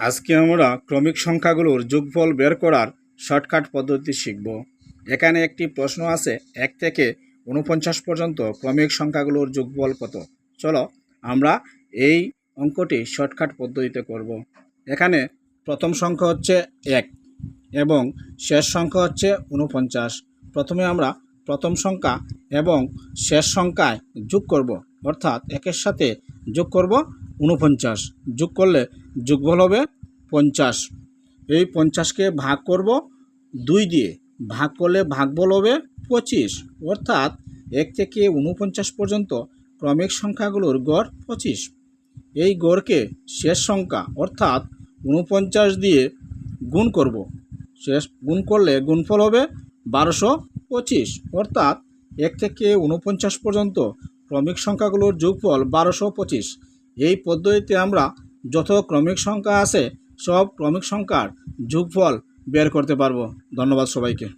আজকে আমরা ক্রমিক সংখ্যাগুলোর যোগফল বের করার শর্টকাট পদ্ধতি শিখব। এখানে একটি প্রশ্ন আছে, এক থেকে উনপঞ্চাশ পর্যন্ত ক্রমিক সংখ্যাগুলোর যোগফল কত? চলো আমরা এই অঙ্কটি শর্টকাট পদ্ধতিতে করব। এখানে প্রথম সংখ্যা হচ্ছে এক এবং শেষ সংখ্যা হচ্ছে উনপঞ্চাশ প্রথমে আমরা প্রথম সংখ্যা এবং শেষ সংখ্যায় যোগ করব, অর্থাৎ একের সাথে যোগ করব উনপঞ্চাশ যোগ করলে যোগফল হবে পঞ্চাশ। এই পঞ্চাশকে ভাগ করব দুই দিয়ে। ভাগ করলে ভাগফল হবে পঁচিশ। অর্থাৎ এক থেকে উনপঞ্চাশ পর্যন্ত ক্রমিক সংখ্যাগুলোর গড় পঁচিশ। এই গড়কে শেষ সংখ্যা অর্থাৎ উনপঞ্চাশ দিয়ে গুণ করব। শেষ গুণ করলে গুণফল হবে বারোশো পঁচিশ। অর্থাৎ এক থেকে উনপঞ্চাশ পর্যন্ত ক্রমিক সংখ্যাগুলোর যোগফল বারোশো পঁচিশ। এই পদ্ধতিতে আমরা যত ক্রমিক সংখ্যা আছে, সব ক্রমিক সংখ্যার যোগফল বের করতে পারব। ধন্যবাদ সবাইকে।